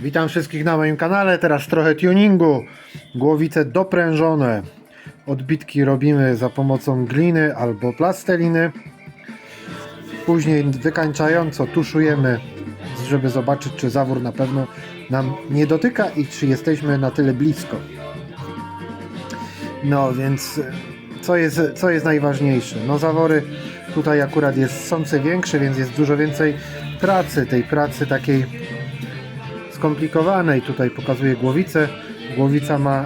Witam wszystkich na moim kanale. Teraz trochę tuningu. Głowice doprężone. Odbitki robimy za pomocą gliny albo plasteliny. Później wykańczająco tuszujemy, żeby zobaczyć, czy zawór na pewno nam nie dotyka i czy jesteśmy na tyle blisko. No więc co jest, co jest najważniejsze? No zawory tutaj akurat jest sące większe, więc jest dużo więcej pracy, tej pracy takiej skomplikowanej. Tutaj pokazuję głowicę. Głowica ma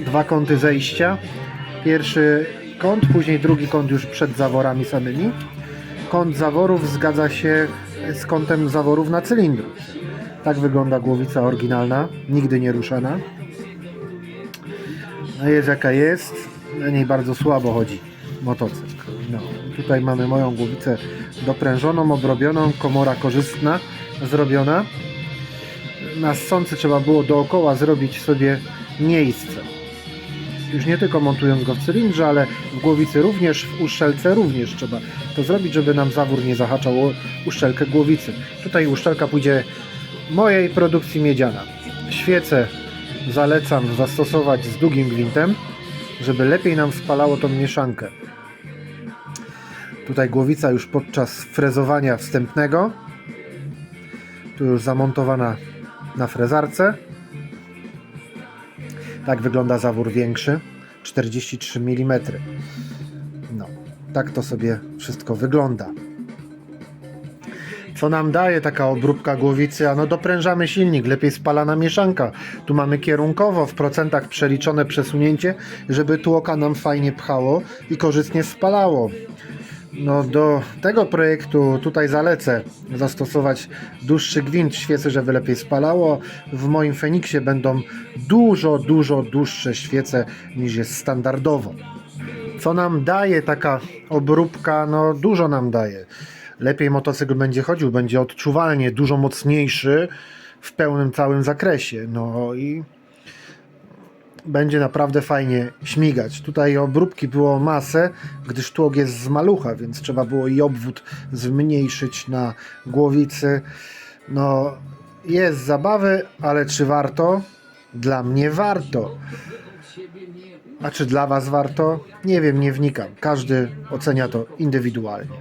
dwa kąty zejścia. Pierwszy kąt, później drugi kąt już przed zaworami samymi. Kąt zaworów zgadza się z kątem zaworów na cylindru. Tak wygląda głowica oryginalna, nigdy nie ruszana. No jest jaka jest. Na niej bardzo słabo chodzi motocykl. No, tutaj mamy moją głowicę doprężoną, obrobioną, komora korzystna zrobiona. Na ssący trzeba było dookoła zrobić sobie miejsce. Już nie tylko montując go w cylindrze, ale w głowicy również, w uszczelce również trzeba to zrobić, żeby nam zawór nie zahaczał o uszczelkę głowicy. Tutaj uszczelka pójdzie mojej produkcji miedziana. Świece zalecam zastosować z długim gwintem, żeby lepiej nam spalało tą mieszankę. Tutaj głowica już podczas frezowania wstępnego. Tu już zamontowana na frezarce. Tak wygląda zawór większy. 43 mm. No, tak to sobie wszystko wygląda. Co nam daje taka obróbka głowicy? Ano doprężamy silnik, lepiej spalana mieszanka. Tu mamy kierunkowo w procentach przeliczone przesunięcie, żeby tłoka nam fajnie pchało i korzystnie spalało. No do tego projektu tutaj zalecę zastosować dłuższy gwint świecy, żeby lepiej spalało. W moim Feniksie będą dużo, dużo dłuższe świece niż jest standardowo. Co nam daje taka obróbka? No dużo nam daje. Lepiej motocykl będzie chodził, będzie odczuwalnie dużo mocniejszy w pełnym całym zakresie. No i będzie naprawdę fajnie śmigać. Tutaj obróbki było masę, gdyż tłok jest z malucha, więc trzeba było i obwód zmniejszyć na głowicy. No, jest zabawy, ale czy warto? Dla mnie warto. A czy dla Was warto? Nie wiem, nie wnikam. Każdy ocenia to indywidualnie.